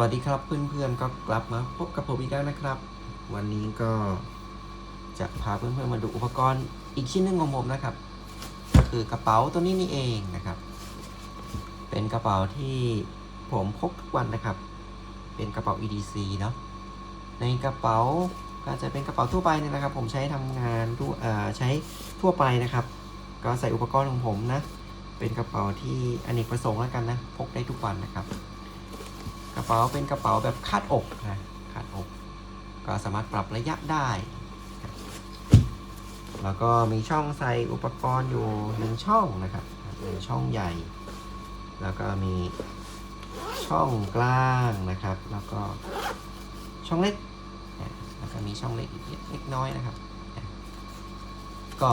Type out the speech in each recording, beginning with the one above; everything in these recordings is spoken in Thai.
วัสดีครับเพื่อนๆก็กลับมาพบกับผมอีกแล้วนะครับ วันนี้ก็จะพาเพื่อนๆมาดูอุปกรณ์อีกชิ้นหนึ่งของผมนะครับ ก็คือกระเป๋าตัวนี้นี่เองนะครับ เป็นกระเป๋าที่ผมพกทุกวันนะครับ เป็นกระเป๋า EDC เนาะในกระเป๋าก็จะเป็นกระเป๋าทั่วไปนี่นะครับ ผมใช้ทำงานทั่วใช้ทั่วไปนะครับ ก็ใส่อุปกรณ์ของผมนะ เป็นกระเป๋าที่อเนกประสงค์แล้วกันนะพกได้ทุกวันนะครับ ระเป๋าเป็นกระเป๋าแบบคาดอกนะคาดอก ก็สามารถปรับระยะได้ แล้วก็มีช่องใส่อุปกรณ์อยู่หนึ่งช่องนะครับหนึ่งช่องใหญ่ แล้วก็มีช่องกลางนะครับ แล้วก็ช่องเล็ก แล้วก็มีช่องเล็กอีกเล็กน้อยนะครับ ก็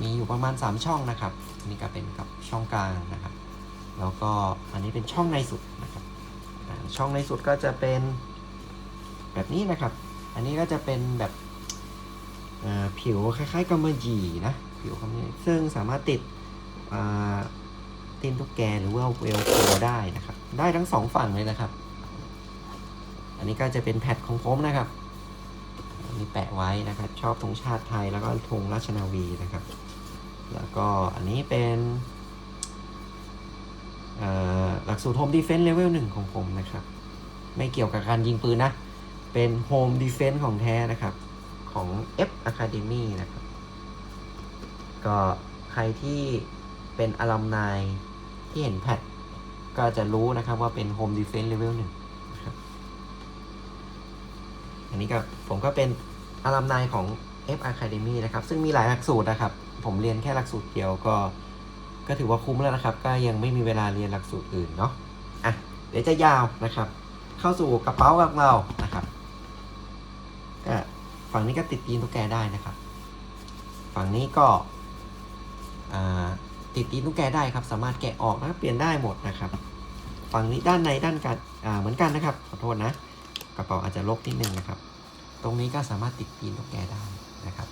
มีอยู่ประมาณ 3 ช่องนะครับ นี่ก็เป็นกับช่องกลางนะครับ แล้วก็อันนี้เป็นช่องในสุดนะครับ ช่องในสุดก็จะเป็นแบบนี้นะครับ อันนี้ก็จะเป็นแบบผิวคล้ายๆกำมะหยี่นะ ผิวกำมะหยี่ซึ่งสามารถติดตีนตุ๊กแกหรือว่าเวลโคได้นะครับ ได้ทั้งสองฝั่งเลยนะครับ อันนี้ก็จะเป็นแพดของผมนะครับอันนี้แปะไว้นะครับ ชอบธงชาติไทยแล้วก็ธงราชนาวีนะครับ แล้วก็อันนี้เป็น หลักสูตร Home Defense Level 1ของผมนะครับ ไม่เกี่ยวกับการยิงปืนนะ เป็น Home Defense ของแท้นะครับ ของ F Academy นะครับ ก็ใครที่เป็นอลัมนายที่เห็นแพทก็จะรู้นะครับว่าเป็น Home Defense Level 1นะครับอันนี้ก็ผมก็เป็นอลัมนายของ F Academy นะครับ ซึ่งมีหลายหลักสูตรนะครับ ผมเรียนแค่หลักสูตรเดียวก็ ก็ถือว่าคุ้มแล้วนะครับ ก็ยังไม่มีเวลาเรียนหลักสูตรอื่นเนาะอะเดี๋ยวจะยาวนะครับ เข้าสู่กระเป๋าของเรานะครับก็ฝั่งนี้ก็ติดตีนตุ๊กแกได้นะครับ ฝั่งนี้ก็ติดตีนตุ๊กแกได้ครับ สามารถแกะออกแล้วเปลี่ยนได้หมดนะครับ ฝั่งนี้ด้านในด้านกันเหมือนกันนะครับขอโทษนะ กระเป๋าอาจจะลกนิดนึงนะครับ ตรงนี้ก็สามารถติดตีนตุ๊กแกได้นะครับ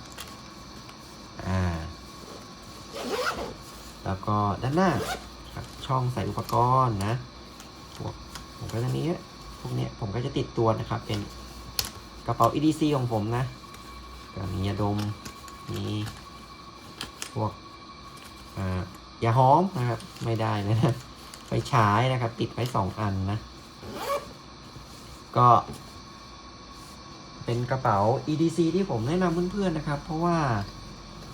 อ่า แล้วก็ด้านหน้าช่องใส่อุปกรณ์นะพวกผมก็จะนี้พวกเนี้ยผมก็จะติดตัวนะครับ เป็นกระเป๋า EDC ของผมนะก็มียาดมมีพวกยาหอมนะครับ ไม่ได้นะไฟฉายนะครับ ติดไว้สองอันนะ ก็ เป็นกระเป๋า EDC ที่ผมแนะนำเพื่อนๆนะครับ เพราะว่า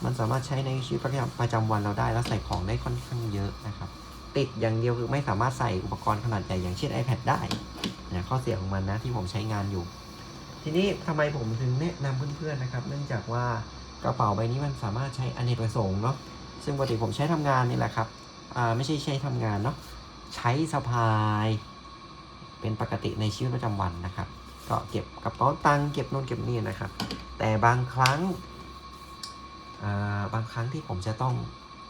มันสามารถใช้ในชีวิตประจำวันเราได้ แล้วใส่ของได้ค่อนข้างเยอะนะครับ ติดอย่างเดียวคือไม่สามารถใส่อุปกรณ์ขนาดใหญ่อย่างเช่น iPad ได้นะข้อเสียของมันนะที่ผมใช้งานอยู่ ทีนี้ทำไมผมถึงแนะนำเพื่อนๆนะครับ เนื่องจากว่ากระเป๋าใบนี้มันสามารถใช้อเนกประสงค์เนาะซึ่งปกติผมใช้ทำงานนี่แหละครับอ่าไม่ใช่ใช้ทำงานเนาะใช้สะพาย เป็นปกติในชีวิตประจำวันนะครับ ก็เก็บกระเป๋าตังค์เก็บโน่นเก็บนี่นะครับ แต่บางครั้ง บางครั้งที่ผมจะต้อง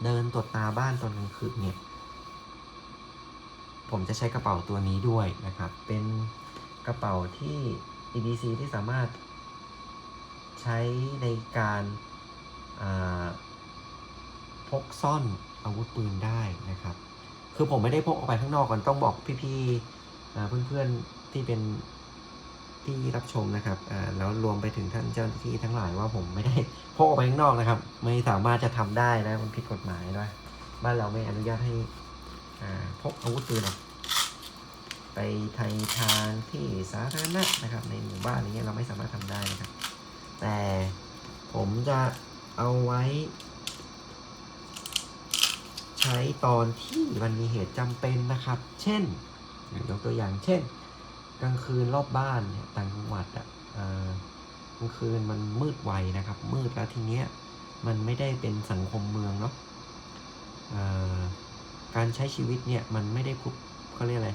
เดินตรวจตาบ้านตอนกลางคืนเนี่ย ผมจะใช้กระเป๋าตัวนี้ด้วยนะครับ เป็นกระเป๋าที่ EDC ที่สามารถใช้ในการาพกซ่อนอาวุธปืนได้นะครับ คือผมไม่ได้พกออกไปข้างนอกก่อนต้องบอกพี่ๆเพื่อนๆที่เป็น ที่รับชมนะครับแล้วรวมไปถึงท่านเจ้าหน้าที่ทั้งหลายว่าผมไม่ได้พกออกไปข้างนอกนะครับ ไม่สามารถจะทำได้นะมันผิดกฎหมายด้วยบ้านเราไม่อนุญาตให้พกอาวุธปืนออกไปทางทางที่สาธารณะนะครับ ในหมู่บ้านอะไรเงี้ยเราไม่สามารถทำได้นะครับ แต่ผมจะเอาไว้ ใช้ตอนที่มันมีเหตุจำเป็นนะครับ เช่นยกตัวอย่างเช่น กลางคืนรอบบ้านเนี่ยต่างจังหวัดอะกลางคืนมันมืดไวนะครับ มืดแล้วทีเนี้ยมันไม่ได้เป็นสังคมเมืองเนาะการใช้ชีวิตเนี่ยมันไม่ได้พุกเขาเรียกอะไร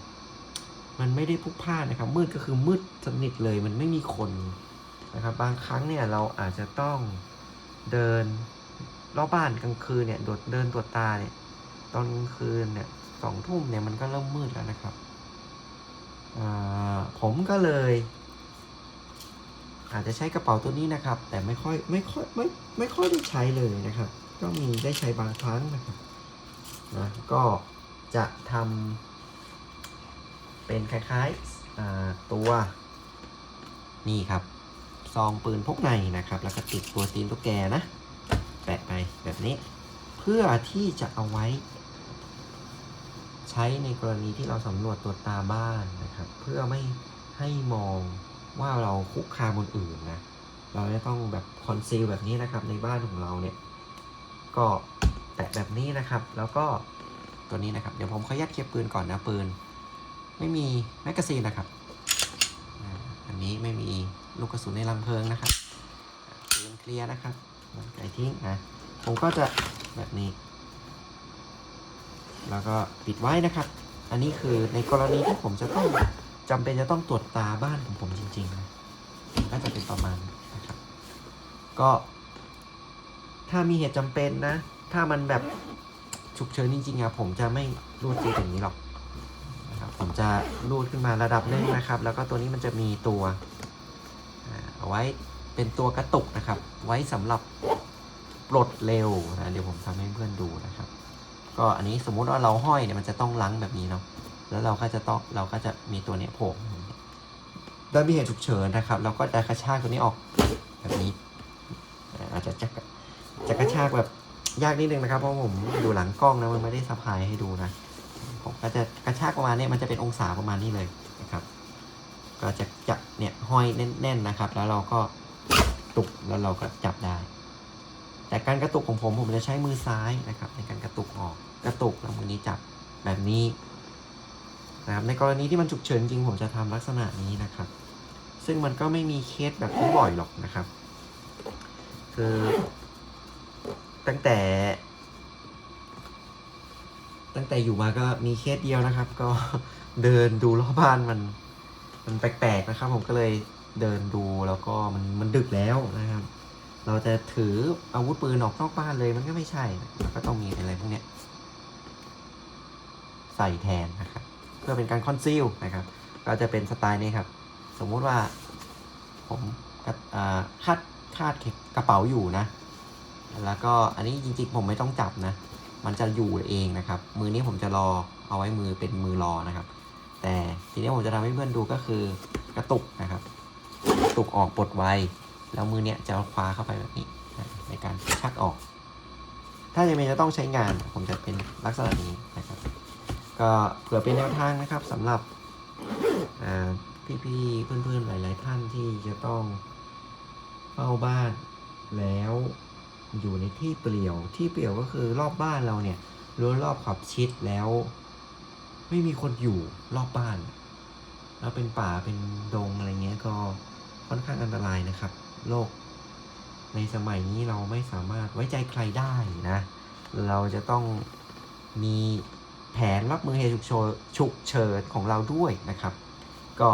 มันไม่ได้พุกพล่านนะครับ มืดก็คือมืดสนิทเลยมันไม่มีคนนะครับ บางครั้งเนี่ยเราอาจจะต้องเดินรอบบ้านกลางคืนเนี่ยดดเดินตรวจตาเนี่ยตอนกลางคืนเนี่ยสองทุ่มเนี่ยมันก็เริ่มมืดแล้วนะครับ ผมก็เลย อาจจะใช้กระเป๋าตัวนี้นะครับ แต่ไม่ค่อยไม่ค่อยไม่ไม่ค่อยได้ใช้เลยนะครับ ก็มีได้ใช้บางครั้งนะครับนะก็จะทำเป็นคล้ายอ่าตัวนี่ครับซองปืนพกในนะครับ แล้วก็ติดตัวตีนตุ๊กแกนะ แปะไปแบบนี้ เพื่อที่จะเอาไว้ ใช้ในกรณีที่เราสำรวจตัวตาบ้านนะครับ เพื่อไม่ให้มองว่าเราคุกคามคนอื่นนะเราจะต้องแบบคอนซีลแบบนี้นะครับในบ้านของเราเนี่ยก็แปะแบบนี้นะครับ แล้วก็ตัวนี้นะครับ เดี๋ยวผมขออนุญาตเคลียร์ปืนก่อนนะปืน ไม่มีแมกกาซีนนะครับ อันนี้ไม่มีลูกกระสุนในลังเพลิงนะครับปืนเคลียร์นะครับไก่ทิ้งนะผมก็จะแบบนี้ แล้วก็ปิดไว้นะครับ อันนี้คือในกรณีที่ผมจะต้องจำเป็นจะต้องตรวจตาบ้านของผมจริงๆนะก็จะเป็นประมาณนะครับ ก็ ถ้ามีเหตุจำเป็นนะ ถ้ามันแบบฉุกเฉินจริงๆอะผมจะไม่รูดตีอย่างนี้หรอกนะครับ ผมจะรูดขึ้นมาระดับนึงนะครับ แล้วก็ตัวนี้มันจะมีตัวเอาไว้เป็นตัวกระตุกนะครับ ไว้สำหรับปลดเร็วนะเดี๋ยวผมทำให้เพื่อนดูนะครับ ก็อันนี้สมมุติว่าเราห้อยเนี่ยมันจะต้องลังแบบนี้เนาะแล้วเราก็จะต้องเราก็จะมีตัวเนี้ยโผล่ถ้ามีเหตุฉุกเฉินนะครับ เราก็จะกระชากตัวนี้ออกแบบนี้ อาจจะจะจะกระชากแบบยากนิดนึงนะครับ เพราะผมอยู่หลังกล้องนะมันไม่ได้สะพายให้ดูนะผมก็จะกระชากประมาณนี้มันจะเป็นองศาประมาณนี้เลยนะครับ ก็จะจะเนี่ยห้อยแน่นๆนะครับ แล้วเราก็ตุกแล้วเราก็จับได้ การกระตุกของผมผมจะใช้มือซ้ายนะครับ ในการกระตุกออกกระตุกแล้วมือนี้จับแบบนี้นะครับในกรณีที่มันฉุกเฉินจริงผมจะทำลักษณะนี้นะครับ ซึ่งมันก็ไม่มีเคสแบบนี้บ่อยหรอกนะครับ คือตั้งแต่ ตั้งแต่อยู่มาก็มีเคสเดียวนะครับ ก็เดินดูรอบบ้านมัน มันแปลกๆนะครับ ผมก็เลยเดินดูแล้วก็มันมันดึกแล้วนะครับ เราจะถืออาวุธปืนออกนอกบ้านเลยมันก็ไม่ใช่เราก็ต้องมีอะไรพวกเนี้ยใส่แทนนะครับ เพื่อเป็นการคอนซีลนะครับ ก็จะเป็นสไตล์นี้ครับ สมมุติว่าผมคาดคาดกระเป๋าอยู่นะ แล้วก็อันนี้จริงๆผมไม่ต้องจับนะ มันจะอยู่เองนะครับ มือนี้ผมจะรอเอาไว้มือเป็นมือรอนะครับ แต่ทีนี้ผมจะทำให้เพื่อนดูก็คือกระตุกนะครับ กระตุกออกปลดไว แล้วมือเนี้ยจะคว้าเข้าไปแบบนี้ในการชักออก ถ้าจะเป็นจะต้องใช้งานผมจะเป็นลักษณะนี้นะครับ ก็เผื่อเป็นแนวทางนะครับสำหรับพี่ๆเพื่อนๆหลาย ๆ ท่านที่จะต้องเฝ้าบ้านแล้วอยู่ในที่เปลี่ยวที่เปลี่ยวก็คือรอบบ้านเราเนี่ยรั้วรอบขอบชิดแล้ว ไม่มีคนอยู่รอบบ้าน แล้วเป็นป่าเป็นดงอะไรเงี้ยก็ค่อนข้างอันตรายนะครับ โลก ในสมัยนี้เราไม่สามารถไว้ใจใครได้นะ เราจะต้องมีแผนรับมือเหตุฉุกเฉินของเราด้วยนะครับ ก็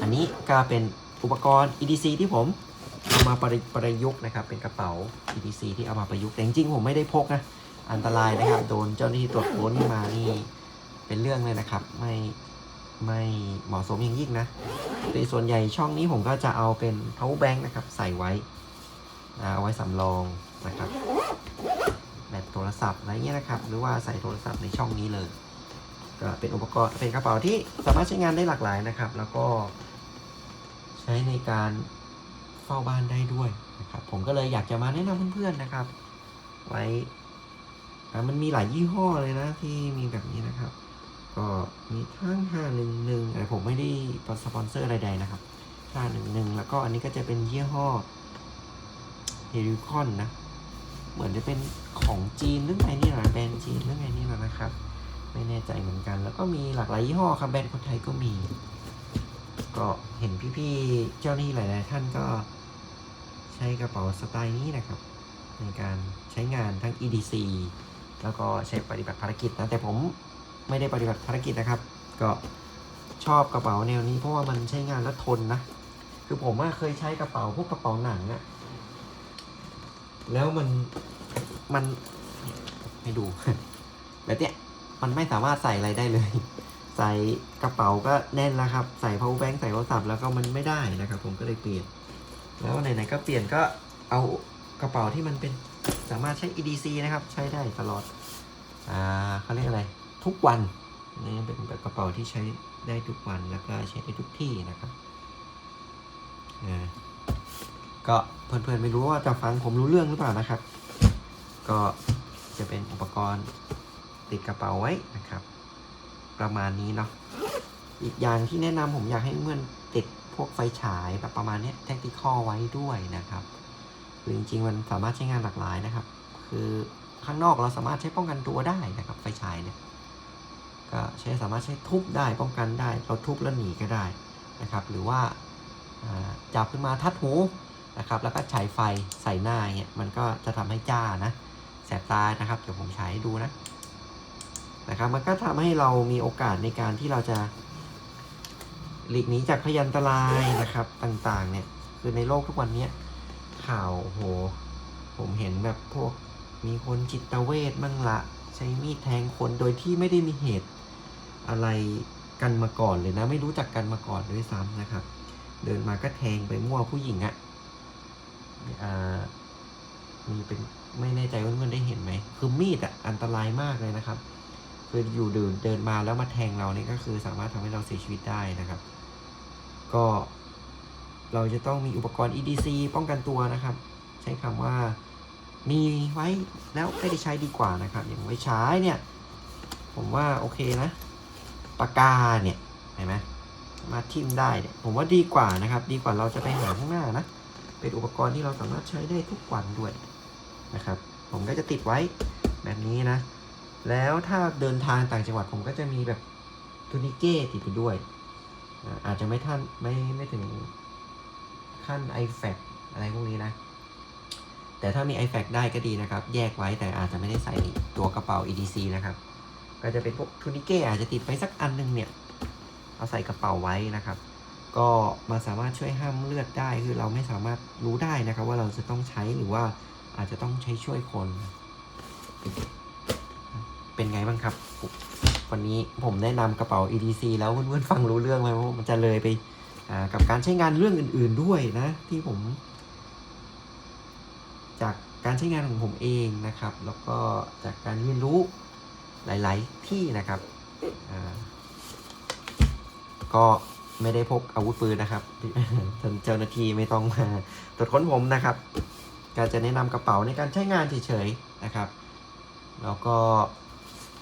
อันนี้ก็เป็นอุปกรณ์ EDC ที่ผมเอามาประประยุกต์นะครับ เป็นกระเป๋า EDC ที่เอามาประยุกต์แต่จริงๆผมไม่ได้พกนะ อันตรายนะครับ โดนเจ้าหน้าที่ตรวจค้นมานี่เป็นเรื่องเลยนะครับ ไม่ ไม่เหมาะสมอย่างยิ่งนะโดยส่วนใหญ่ช่องนี้ผมก็จะเอาเป็น power bank นะครับ ใส่ไว้เอาไว้สำรองนะครับแบตโทรศัพท์อะไรเงี้ยนะครับ หรือว่าใส่โทรศัพท์ในช่องนี้เลย ก็เป็นอุปกรณ์เป็นกระเป๋าที่สามารถใช้งานได้หลากหลายนะครับ แล้วก็ใช้ในการเฝ้าบ้านได้ด้วยนะครับ ผมก็เลยอยากจะมาแนะนำเพื่อนๆนะครับ ไว้อะมันมีหลายยี่ห้อเลยนะที่มีแบบนี้นะครับ ก็มีทั้ง511แต่ผมไม่ได้สปอนเซอร์อะไรใดนะครับ511 แล้วก็อันนี้ก็จะเป็นยี่ห้อเฮริคอนนะ เหมือนจะเป็นของจีนหรือไงนี่แหละแบรนด์จีนหรือไงนี่แหละนะครับ ไม่แน่ใจเหมือนกัน แล้วก็มีหลากหลายยี่ห้อครับแบรนด์คนไทยก็มี ก็เห็นพี่ๆเจ้าหนี้หลายๆท่านก็ใช้กระเป๋าสไตล์นี้นะครับ ในการใช้งานทั้ง EDC แล้วก็ใช้ปฏิบัติภารกิจนะแต่ผม ไม่ได้ปฏิบัติภารกิจนะครับ ก็ชอบกระเป๋าแนวนี้เพราะว่ามันใช้งานแล้วทนนะ คือผมเคยใช้กระเป๋าพวกกระเป๋าหนังอะแล้วมันมันให้ดูแบบเนี้ยมันไม่สามารถใส่อะไรได้เลย ใส่กระเป๋าก็แน่นแล้วครับ ใส่ power bank ใส่โทรศัพท์แล้วก็มันไม่ได้นะครับ ผมก็เลยเปลี่ยน แล้วไหนๆก็เปลี่ยนก็เอากระเป๋าที่มันเป็นสามารถใช้ EDC นะครับ ใช้ได้ตลอด อ่าเขาเรียกอะไร ทุกวันนี่เป็นกระเป๋าที่ใช้ได้ทุกวันแล้วก็ใช้ได้ทุกที่นะครับอ่าก็เพื่อนๆไม่รู้ว่าจะฟังผมรู้เรื่องหรือเปล่านะครับ ก็จะเป็นอุปกรณ์ติดกระเป๋าไว้นะครับ ประมาณนี้เนาะอีกอย่างที่แนะนำผมอยากให้เพื่อนติดพวกไฟฉายแบบประมาณนี้แท็กติคอไว้ด้วยนะครับคือจริงๆมันสามารถใช้งานหลากหลายนะครับ คือข้างนอกเราสามารถใช้ป้องกันตัวได้นะครับ ไฟฉายเนี่ย ก็ใช้สามารถใช้ทุบได้ป้องกันได้เราทุบแล้วหนีก็ได้นะครับ หรือว่าจับขึ้นมาทัดหูนะครับ แล้วก็ฉายไฟใส่หน้าเงี้ยมันก็จะทำให้จ้านะแสบตานะครับเดี๋ยวผมฉายให้ดูนะนะครับมันก็ทำให้เรามีโอกาสในการที่เราจะหลีกหนีจากพยันตรายนะครับต่างๆเนี่ยคือในโลกทุกวันเนี้ยข่าวโห ผมเห็นแบบพวกมีคนจิตเวทมั่งละใช้มีดแทงคนโดยที่ไม่ได้มีเหตุ อะไรกันมาก่อนเลยนะ ไม่รู้จักกันมาก่อนด้วยซ้ำนะครับ เดินมาก็แทงไปมั่วผู้หญิงอะ่ะมีเป็นไม่แน่ใจว่าเพื่อนได้เห็นไหม คือมีดอะอันตรายมากเลยนะครับ คืออยู่เดินเดินมาแล้วมาแทงเราเนี่ยก็คือสามารถทำให้เราเสียชีวิตได้นะครับ ก็เราจะต้องมีอุปกรณ์ EDC ป้องกันตัวนะครับ ใช้คำว่ามีไว้แล้วไม่ได้ใช้ดีกว่านะครับ อย่างไว้ใช้เนี่ย ผมว่าโอเคนะ ปากกาเนี่ยเห็นไหมมาทิ่มได้เนี่ยผมว่าดีกว่านะครับ ดีกว่าเราจะไปหาข้างหน้านะ เป็นอุปกรณ์ที่เราสามารถใช้ได้ทุกวันด้วยนะครับ ผมก็จะติดไว้แบบนี้นะ แล้วถ้าเดินทางต่างจังหวัดผมก็จะมีแบบทูนิเก้ติดไปด้วย อาอาจจะไม่ท่านไม่ไม่ถึงขั้น i f a c อะไรพวกนี้นะ แต่ถ้ามี i f a c ได้ก็ดีนะครับ แยกไว้แต่อาจจะไม่ได้ใส่ตัวกระเป๋า EDC นะครับ ก็จะเป็นพวกทูนิเก้อาจจะติดไปสักอันหนึงเนี่ย เอาใส่กระเป๋าไว้นะครับ ก็มาสามารถช่วยห้ามเลือดได้คือเราไม่สามารถรู้ได้นะครับ ว่าเราจะต้องใช้หรือว่าอาจจะต้องใช้ช่วยคน เป็นไงบ้างครับ วันนี้ผมแนะนำกระเป๋า EDC แล้วเพื่อนๆฟังรู้เรื่องไหมว่ามันจะเลยไปกับการใช้งานเรื่องอื่น ๆด้วยนะ ที่ผม จากการใช้งานของผมเองนะครับ แล้วก็จากการเรียนรู้ หลาย ๆ ที่นะครับก็ไม่ได้พกอาวุธปืนนะครับท่านเจ้าหน้าที่ไม่ต้องมาตรวจค้นผมนะครับก็จะแนะนำกระเป๋าในการใช้งานเฉย ๆ นะครับ แล้วก็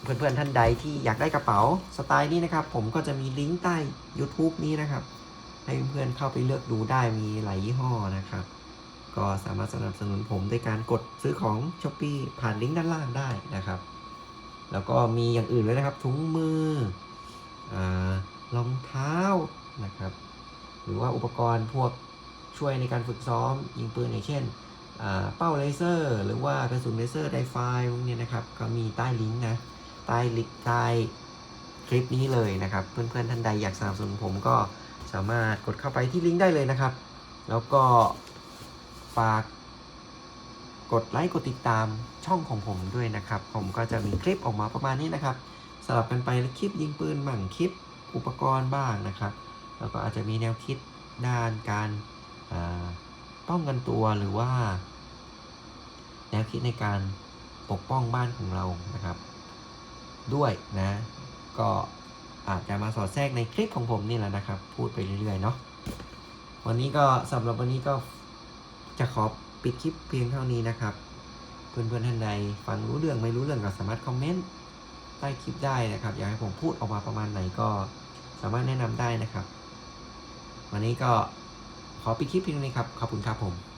เพื่อน ๆ ท่านใดที่อยากได้กระเป๋าสไตล์นี้นะครับ ผมก็จะมีลิงก์ใต้ YouTube นี้นะครับ ให้เพื่อนๆเข้าไปเลือกดูได้มีหลายยี่ห้อนะครับ ก็สามารถสนับสนุนผมด้วยการกดซื้อของ s h อ p e e ผ่านลิงก์ด้านล่างได้นะครับ แล้วก็มีอย่างอื่นเลยนะครับถุงมืออรองเท้านะครับ หรือว่าอุปกรณ์พวกช่วยในการฝึกซ้อมยิงปืนอย่างเช่นเป้าเลเซอร์ หรือว่ากระสุนเลเซอร์ไดไฟพวกนี้นะครับ ก็มีใต้ลิงก์นะใต้ลิงก์ใต้คลิปนี้เลยนะครับ เพื่อนๆท่านใดอยากสนับสนุนผมก็สามารถกดเข้าไปที่ลิงก์ได้เลยนะครับ แล้วก็ฝาก กดไลค์กดติดตามช่องของผมด้วยนะครับ ผมก็จะมีคลิปออกมาประมาณนี้นะครับสลับกันไปคลิปยิงปืนบ้างคลิปอุปกรณ์บ้างนะครับ แล้วก็อาจจะมีแนวคิดด้านการป้องกันตัวหรือว่า แนวคิดในการปกป้องบ้านของเรานะครับ ด้วยนะ ก็อาจจะมาสอดแทรกในคลิปของผมนี่แหละนะครับ พูดไปเรื่อยๆเนาะวันนี้ก็สำหรับวันนี้ก็จะขอ ปิดคลิปเพียงเท่านี้นะครับ เพื่อนๆท่านใดฟังรู้เรื่องไม่รู้เรื่องก็สามารถคอมเมนต์ใต้คลิปได้นะครับ อยากให้ผมพูดออกมาประมาณไหนก็สามารถแนะนำได้นะครับ วันนี้ก็ขอปิดคลิปเพียงเท่านี้ครับ ขอบคุณครับผม